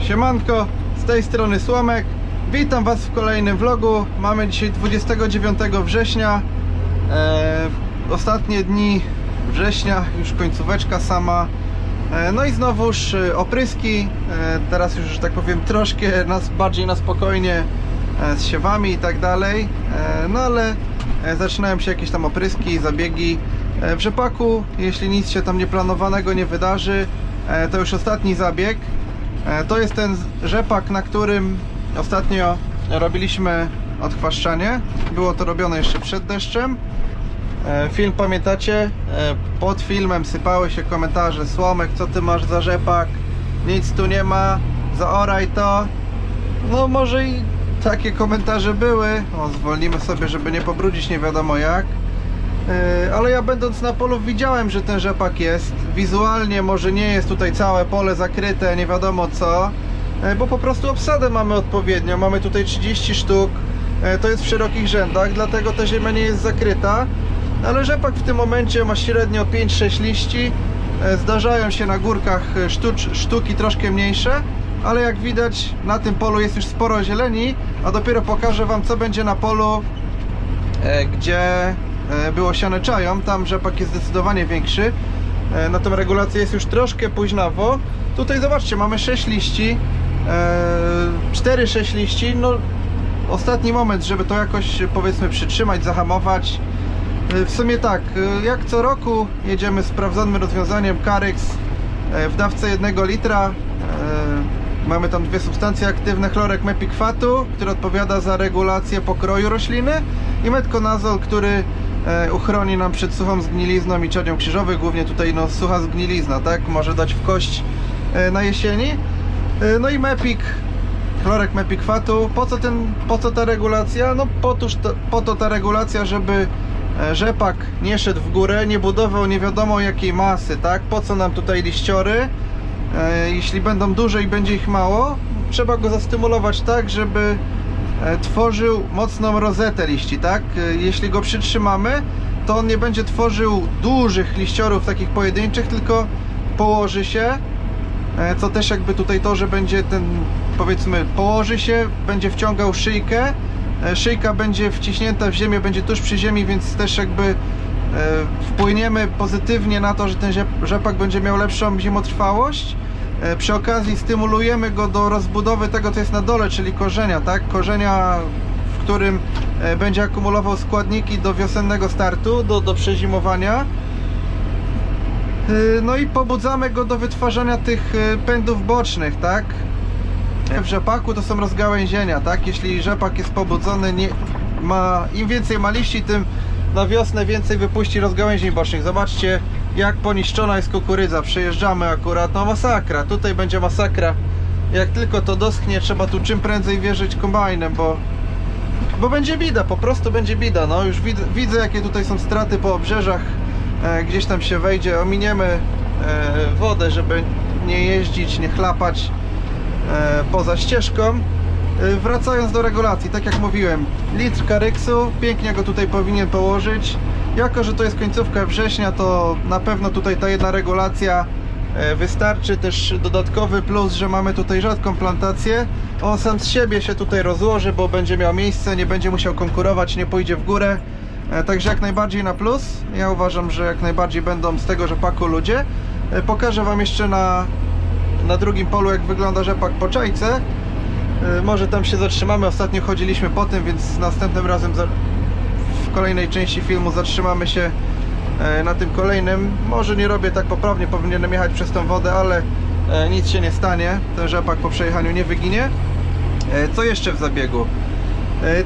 Siemanko, z tej strony Słomek. Witam Was w kolejnym vlogu. Mamy dzisiaj 29 września. E, ostatnie dni września, już końcóweczka sama. E, no i znowuż e, opryski. E, teraz już, że tak powiem, troszkę nas, bardziej na spokojnie e, z siewami i tak dalej. E, no ale e, zaczynają się jakieś tam opryski, zabiegi. E, w rzepaku, jeśli nic się tam nieplanowanego nie wydarzy, e, to już ostatni zabieg. E, To jest ten rzepak, na którym ostatnio robiliśmy odchwaszczanie. Było to robione jeszcze przed deszczem. E, Film pamiętacie? E, Pod filmem sypały się komentarze Słomek, co ty masz za rzepak? Nic tu nie ma, zaoraj to. No może i takie komentarze były. O, zwolnimy sobie, żeby nie pobrudzić nie wiadomo jak. Yy, Ale ja będąc na polu widziałem, że ten rzepak jest. Wizualnie może nie jest tutaj całe pole zakryte, nie wiadomo co. yy, Bo po prostu obsadę mamy odpowiednią. Mamy tutaj 30 sztuk. yy, To jest w szerokich rzędach, dlatego ta ziemia nie jest zakryta. Ale rzepak w tym momencie ma średnio 5-6 liści. Zdarzają się na górkach sztucz, sztuki troszkę mniejsze. Ale jak widać na tym polu jest już sporo zieleni, a dopiero pokażę Wam co będzie na polu e, gdzie e, było siane czają, tam rzepak jest zdecydowanie większy. E, Na tą regulację jest już troszkę późnawo. Tutaj zobaczcie, mamy 6 liści, 4-6 liści. No, ostatni moment, żeby to jakoś powiedzmy przytrzymać, zahamować. E, W sumie tak, e, jak co roku jedziemy sprawdzonym rozwiązaniem Carex e, w dawce 1 litra. E, Mamy tam dwie substancje aktywne, chlorek mepikwatu, który odpowiada za regulację pokroju rośliny i metkonazol, który e, uchroni nam przed suchą zgnilizną i czadzią krzyżowych, głównie tutaj no, sucha zgnilizna, tak, może dać w kość e, na jesieni. E, no i mepik, chlorek mepikwatu. Po co, ten, po co ta regulacja? No po, tuż to, po to ta regulacja, żeby e, rzepak nie szedł w górę, nie budował nie wiadomo jakiej masy, tak? Po co nam tutaj liściory? E, Jeśli będą duże i będzie ich mało, trzeba go zastymulować tak, żeby e, tworzył mocną rozetę liści, tak? E, Jeśli go przytrzymamy, to on nie będzie tworzył dużych liściorów takich pojedynczych, tylko położy się, e, co też jakby tutaj to, że będzie ten, powiedzmy, położy się, będzie wciągał szyjkę, e, szyjka będzie wciśnięta w ziemię, będzie tuż przy ziemi, więc też jakby e, wpłyniemy pozytywnie na to, że ten rzepak będzie miał lepszą zimotrwałość. E, Przy okazji stymulujemy go do rozbudowy tego, co jest na dole, czyli korzenia, tak? Korzenia, w którym e, będzie akumulował składniki do wiosennego startu, do, do przezimowania. E, No i pobudzamy go do wytwarzania tych pędów bocznych, tak? W rzepaku to są rozgałęzienia, tak? Jeśli rzepak jest pobudzony, nie, ma, im więcej ma liści, tym na wiosnę więcej wypuści rozgałęzień bocznych. Zobaczcie, jak poniszczona jest kukurydza. Przejeżdżamy akurat, no masakra. Tutaj będzie masakra. Jak tylko to doschnie, trzeba tu czym prędzej wierzyć kombajnem, bo bo będzie bida, po prostu będzie bida. No już widzę, widzę jakie tutaj są straty po obrzeżach. E, gdzieś tam się wejdzie, ominiemy e, wodę, żeby nie jeździć, nie chlapać e, poza ścieżką. E, Wracając do regulacji, tak jak mówiłem, litr karyksu, pięknie go tutaj powinien położyć. Jako, że to jest końcówka września, to na pewno tutaj ta jedna regulacja e, wystarczy. Też dodatkowy plus, że mamy tutaj rzadką plantację. On sam z siebie się tutaj rozłoży, bo będzie miał miejsce, nie będzie musiał konkurować, nie pójdzie w górę. E, Także jak najbardziej na plus. Ja uważam, że jak najbardziej będą z tego rzepaku ludzie. E, Pokażę Wam jeszcze na, na drugim polu, jak wygląda rzepak po czajce. Może tam się zatrzymamy. Ostatnio chodziliśmy po tym, więc następnym razem kolejnej części filmu zatrzymamy się e, na tym kolejnym. Może nie robię tak poprawnie, powinienem jechać przez tą wodę, ale e, nic się nie stanie. Ten rzepak po przejechaniu nie wyginie. E, Co jeszcze w zabiegu?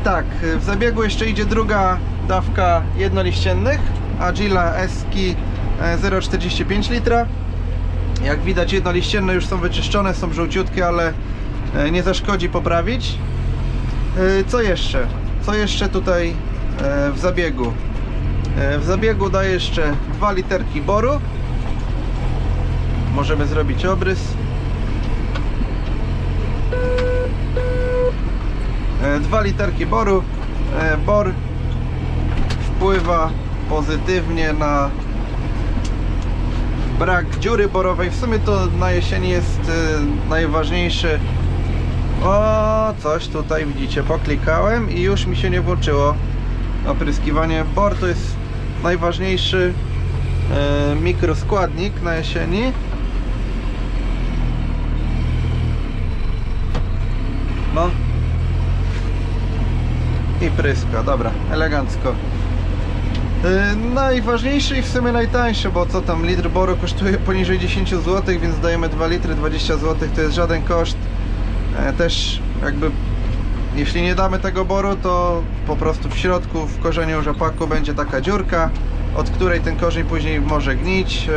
Tak, w zabiegu jeszcze idzie druga dawka jednoliściennych Agila Eski e, 0,45 litra. Jak widać jednoliścienne już są wyczyszczone, są żółciutkie, ale nie zaszkodzi poprawić. Co jeszcze? Co jeszcze tutaj w zabiegu? E, W zabiegu daję jeszcze 2 literki boru. Możemy zrobić obrys. E, Dwa literki boru. E, Bor wpływa pozytywnie na brak dziury borowej. W sumie to na jesieni jest e, najważniejszy. O, coś tutaj widzicie, poklikałem i już mi się nie włączyło. Opryskiwanie bor to jest najważniejszy e, mikroskładnik na jesieni. No. I pryska, dobra, elegancko. Yy, Najważniejszy i w sumie najtańszy, bo co tam, litr boru kosztuje poniżej 10 zł, więc dajemy 2 litry, 20 zł, to jest żaden koszt. E, Też jakby, jeśli nie damy tego boru, to po prostu w środku, w korzeniu rzepaku będzie taka dziurka, od której ten korzeń później może gnić. Yy,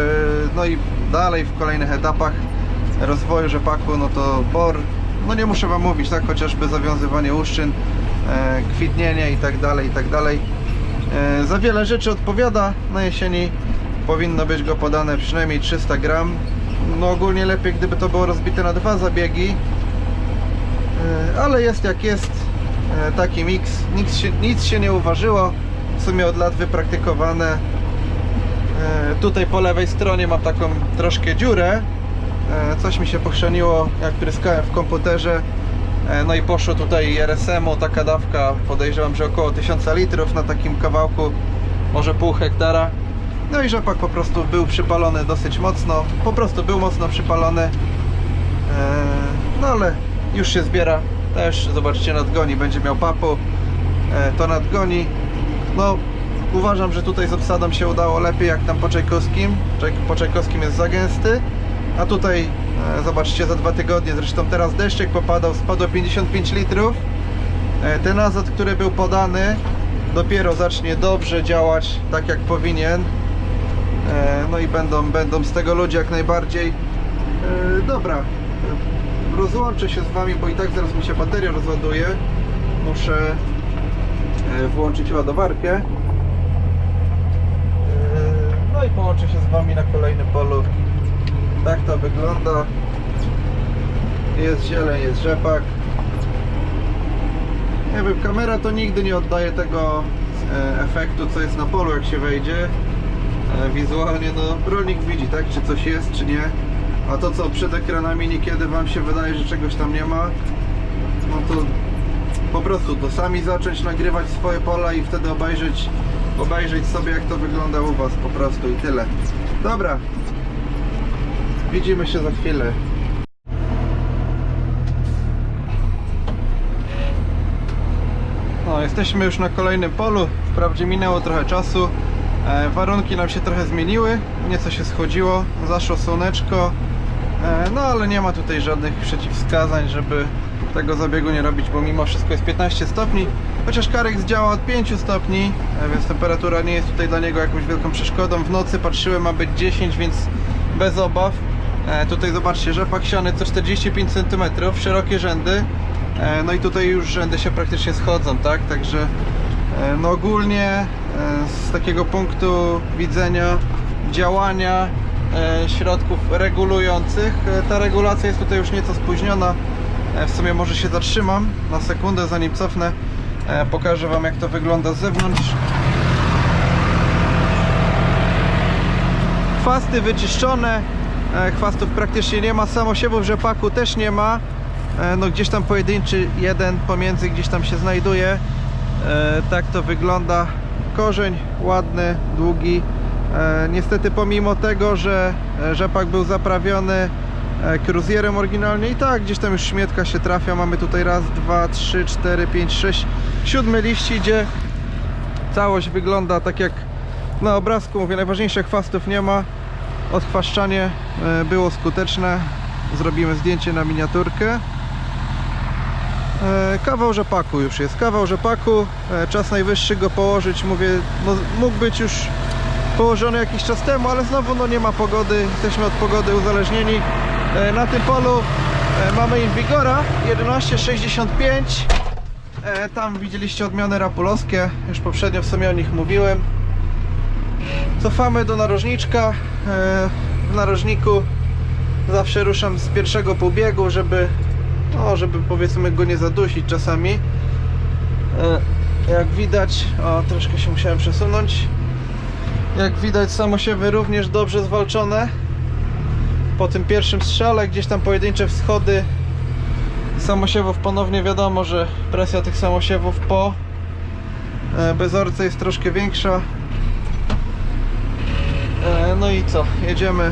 No i dalej w kolejnych etapach rozwoju rzepaku, no to bor, no nie muszę Wam mówić, tak, chociażby zawiązywanie łuszczyn, e, kwitnienie i tak dalej, i tak dalej. E, Za wiele rzeczy odpowiada na jesieni. Powinno być go podane przynajmniej 300 gram. No ogólnie lepiej gdyby to było rozbite na dwa zabiegi. E, Ale jest jak jest. E, Taki miks. Nic się, nic się nie uważyło. W sumie od lat wypraktykowane. E, Tutaj po lewej stronie mam taką troszkę dziurę. Coś mi się pochrzaniło jak pryskałem w komputerze. No i poszło tutaj RSM-u taka dawka, podejrzewam, że około 1000 litrów na takim kawałku, może pół hektara. No i rzepak po prostu był przypalony dosyć mocno, po prostu był mocno przypalony. No ale już się zbiera, też zobaczcie nadgoni, będzie miał papu, E, to nadgoni. No uważam, że tutaj z obsadą się udało lepiej jak tam po Czajkowskim. Czaj- Po Czajkowskim jest za gęsty. A tutaj e, zobaczcie za dwa tygodnie, zresztą teraz deszczek popadał, spadło 55 litrów. E, Ten azot, który był podany, dopiero zacznie dobrze działać tak jak powinien. No i będą, będą z tego ludzie jak najbardziej. Dobra, rozłączę się z Wami, bo i tak zaraz mi się bateria rozładuje. Muszę e, włączyć ładowarkę. E, No i połączę się z Wami na kolejnym polu. Tak to wygląda. Jest zieleń, jest rzepak. Nie wiem, kamera to nigdy nie oddaje tego e, efektu, co jest na polu, jak się wejdzie. Wizualnie, no, rolnik widzi, tak, czy coś jest, czy nie. A to, co przed ekranami niekiedy Wam się wydaje, że czegoś tam nie ma, no to po prostu to sami zacząć nagrywać swoje pola i wtedy obejrzeć, obejrzeć sobie, jak to wygląda u Was po prostu i tyle. Dobra, Widzimy się za chwilę. No, jesteśmy już na kolejnym polu. Wprawdzie minęło trochę czasu. E, warunki nam się trochę zmieniły. Nieco się schodziło. Zaszło słoneczko. E, no ale nie ma tutaj żadnych przeciwwskazań, żeby tego zabiegu nie robić, bo mimo wszystko jest 15 stopni. Chociaż karek działa od 5 stopni, e, więc temperatura nie jest tutaj dla niego jakąś wielką przeszkodą. W nocy patrzyłem, ma być 10, więc bez obaw. E, tutaj zobaczcie, rzepak siany co 45 cm, szerokie rzędy. No i tutaj już rzędy się praktycznie schodzą, tak? Także no ogólnie z takiego punktu widzenia działania środków regulujących, e, ta regulacja jest tutaj już nieco spóźniona. E, W sumie może się zatrzymam na sekundę zanim cofnę. E, Pokażę Wam jak to wygląda z zewnątrz. Chwasty wyczyszczone, e, chwastów praktycznie nie ma, samosiewów rzepaku też nie ma. E, No gdzieś tam pojedynczy jeden pomiędzy gdzieś tam się znajduje. E, Tak to wygląda. Korzeń ładny, długi. E, Niestety pomimo tego, że rzepak był zaprawiony e, kruzjerem oryginalnie i tak gdzieś tam już śmietka się trafia. Mamy tutaj raz, dwa, trzy, cztery, pięć, sześć, siódmy liść idzie. Całość wygląda tak jak na obrazku. Mówię, najważniejszych chwastów nie ma. Odchwaszczanie e, było skuteczne. Zrobimy zdjęcie na miniaturkę. Kawał rzepaku już jest. Kawał rzepaku. Czas najwyższy go położyć. Mówię, no, mógł być już położony jakiś czas temu, ale znowu no, nie ma pogody. Jesteśmy od pogody uzależnieni. E, Na tym polu e, mamy Invigora 1165. E, Tam widzieliście odmiany rapulowskie. Już poprzednio w sumie o nich mówiłem. Cofamy do narożniczka. W narożniku zawsze ruszam z pierwszego półbiegu, żeby no, żeby powiedzmy go nie zadusić czasami. Jak widać, o troszkę się musiałem przesunąć. Jak widać samosiewy również dobrze zwalczone. po tym pierwszym strzale, gdzieś tam pojedyncze wschody samosiewów ponownie wiadomo, że presja tych samosiewów po e, bezorce jest troszkę większa. E, No i co? Jedziemy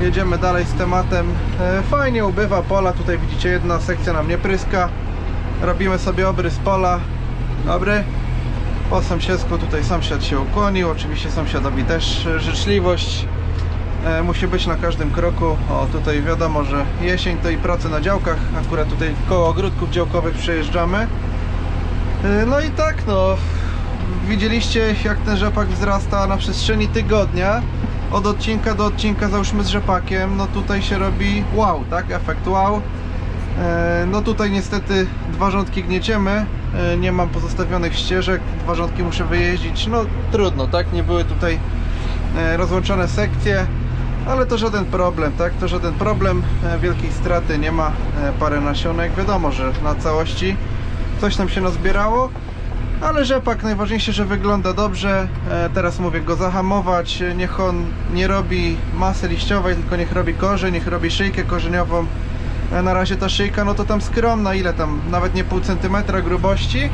jedziemy dalej z tematem. E, Fajnie ubywa pola, tutaj widzicie jedna sekcja nam nie pryska. Robimy sobie obrys pola. Dobry. Po sąsiedzku tutaj sąsiad się ukłonił. Oczywiście sąsiadowi też życzliwość e, musi być na każdym kroku. O, tutaj wiadomo, że jesień to i prace na działkach. Akurat tutaj koło ogródków działkowych przejeżdżamy. E, No i tak, no. Widzieliście jak ten rzepak wzrasta na przestrzeni tygodnia. Od odcinka do odcinka, załóżmy z rzepakiem, no tutaj się robi wow, tak? Efekt wow. E, No tutaj niestety dwa rządki gnieciemy. E, Nie mam pozostawionych ścieżek, dwa rządki muszę wyjeździć. No trudno, tak? Nie były tutaj e, rozłączone sekcje, ale to żaden problem, tak? To żaden problem, wielkiej straty nie ma, parę nasionek. Wiadomo, że na całości coś tam się nazbierało. Ale rzepak najważniejsze, że wygląda dobrze. Teraz mówię go zahamować. Niech on nie robi masy liściowej, tylko niech robi korzeń, niech robi szyjkę korzeniową. E, Na razie ta szyjka, no to tam skromna, ile tam, nawet nie pół centymetra grubości.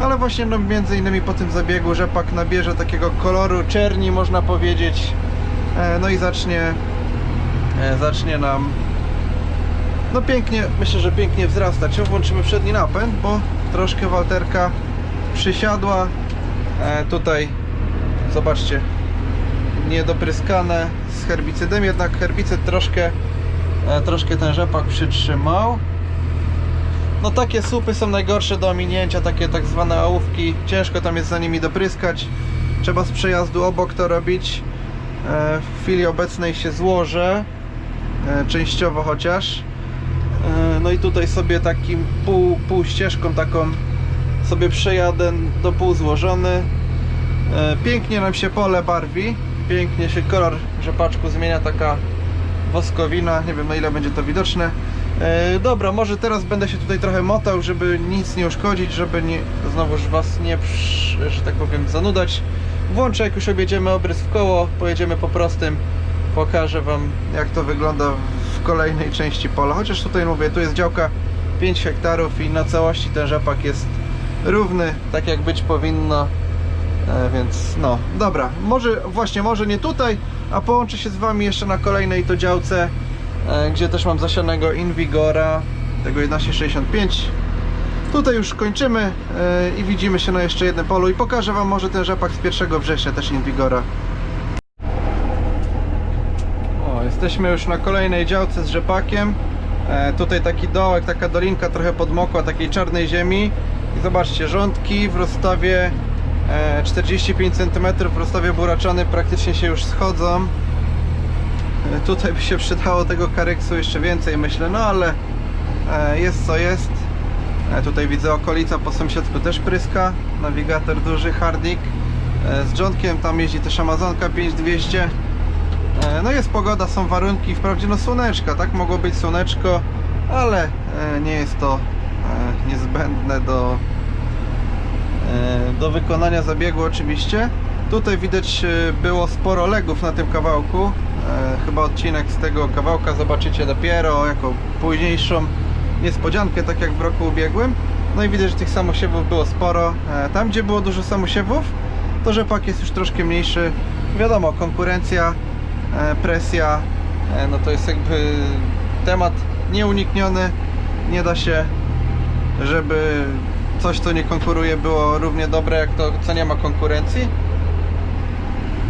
Ale właśnie no, między innymi po tym zabiegu rzepak nabierze takiego koloru czerni, można powiedzieć. E, No i zacznie, e, zacznie nam no pięknie, myślę, że pięknie wzrastać. Włączymy przedni napęd, bo troszkę walterka przysiadła. Tutaj zobaczcie, niedopryskane z herbicydem, jednak herbicyd troszkę, troszkę ten rzepak przytrzymał. No takie słupy są najgorsze do ominięcia, takie tak zwane ołówki. Ciężko tam jest za nimi dopryskać. Trzeba z przejazdu obok to robić. E, w chwili obecnej się złożę, e, częściowo chociaż. E, No i tutaj sobie takim pół, pół ścieżką taką sobie przejadę do pół złożony. E, Pięknie nam się pole barwi. Pięknie się kolor rzepaczku zmienia, taka woskowina. Nie wiem na ile będzie to widoczne. E, Dobra, może teraz będę się tutaj trochę motał, żeby nic nie uszkodzić, żeby nie, znowuż Was nie, że tak powiem, zanudać. Włączę, jak już objedziemy obrys w koło, pojedziemy po prostym. Pokażę Wam, jak to wygląda w kolejnej części pola. Chociaż tutaj mówię, tu jest działka 5 hektarów i na całości ten rzepak jest równy, tak jak być powinno. E, więc no, dobra, może właśnie, może nie tutaj, a połączę się z Wami jeszcze na kolejnej to działce, e, gdzie też mam zasianego Invigora, tego 1165. Tutaj już kończymy e, i widzimy się na jeszcze jednym polu i pokażę Wam może ten rzepak z 1 września też Invigora. O, jesteśmy już na kolejnej działce z rzepakiem. E, tutaj taki dołek, taka dolinka trochę podmokła, takiej czarnej ziemi. I zobaczcie, rządki w rozstawie 45 cm, w rozstawie buraczany praktycznie się już schodzą. E, tutaj by się przydało tego karyksu jeszcze więcej, myślę, no ale e, jest co jest. E, tutaj widzę okolica po sąsiedzku też pryska. Nawigator duży, Hardik. Z rządkiem tam jeździ też Amazonka 5200. E, No jest pogoda, są warunki, wprawdzie no słoneczka, tak? Mogło być słoneczko, ale nie jest to niezbędne do, do wykonania zabiegu oczywiście. Tutaj widać e, było sporo legów na tym kawałku. E, Chyba odcinek z tego kawałka zobaczycie dopiero jako późniejszą niespodziankę, tak jak w roku ubiegłym. No i widać, że tych samosiewów było sporo. E, Tam, gdzie było dużo samosiewów, to rzepak jest już troszkę mniejszy. Wiadomo, konkurencja, e, presja, e, no to jest jakby temat nieunikniony. Nie da się, żeby coś, co nie konkuruje, było równie dobre, jak to, co nie ma konkurencji.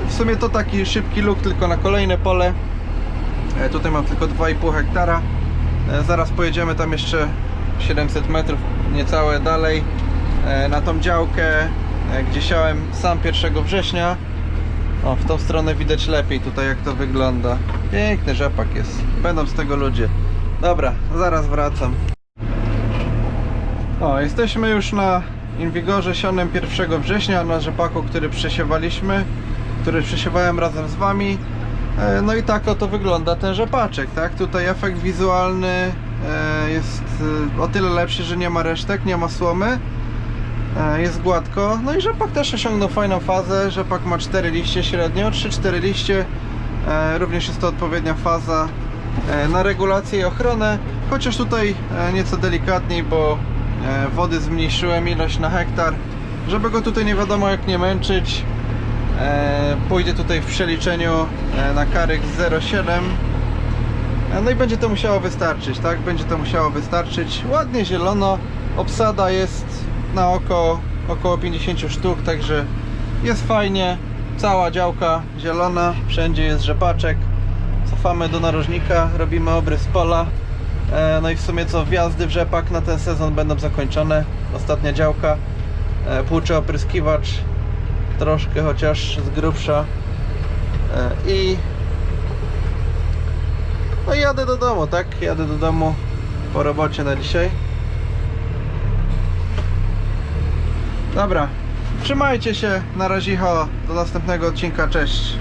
W sumie to taki szybki luk tylko na kolejne pole. E, Tutaj mam tylko 2,5 hektara. E, Zaraz pojedziemy tam jeszcze 700 metrów niecałe dalej e, na tą działkę, gdzie siałem sam 1 września. O, w tą stronę widać lepiej tutaj jak to wygląda. Piękny rzepak jest. Będą z tego ludzie. Dobra, zaraz wracam. O, jesteśmy już na Invigorze sionym 1 września, na rzepaku, który przesiewaliśmy, który przesiewałem razem z Wami. E, No i tak oto wygląda ten rzepaczek, tak? Tutaj efekt wizualny e, jest e, o tyle lepszy, że nie ma resztek, nie ma słomy. Jest gładko. No i rzepak też osiągnął fajną fazę. Rzepak ma 4 liście średnio, 3-4 liście. Również jest to odpowiednia faza na regulację i ochronę, chociaż tutaj nieco delikatniej, bo wody zmniejszyłem ilość na hektar, żeby go tutaj nie wiadomo jak nie męczyć. E, Pójdzie tutaj w przeliczeniu e, na karyk 0,7 E, no i będzie to musiało wystarczyć, tak? Będzie to musiało wystarczyć. Ładnie zielono. Obsada jest na oko około 50 sztuk, także jest fajnie. Cała działka zielona, wszędzie jest rzepaczek. Cofamy do narożnika, robimy obrys pola. E, No i w sumie co wjazdy w rzepak na ten sezon będą zakończone. Ostatnia działka. E, Płuczy opryskiwacz troszkę chociaż z grubsza. E, I no i jadę do domu, tak? Jadę do domu po robocie na dzisiaj. Dobra, trzymajcie się, na razie, do następnego odcinka, cześć.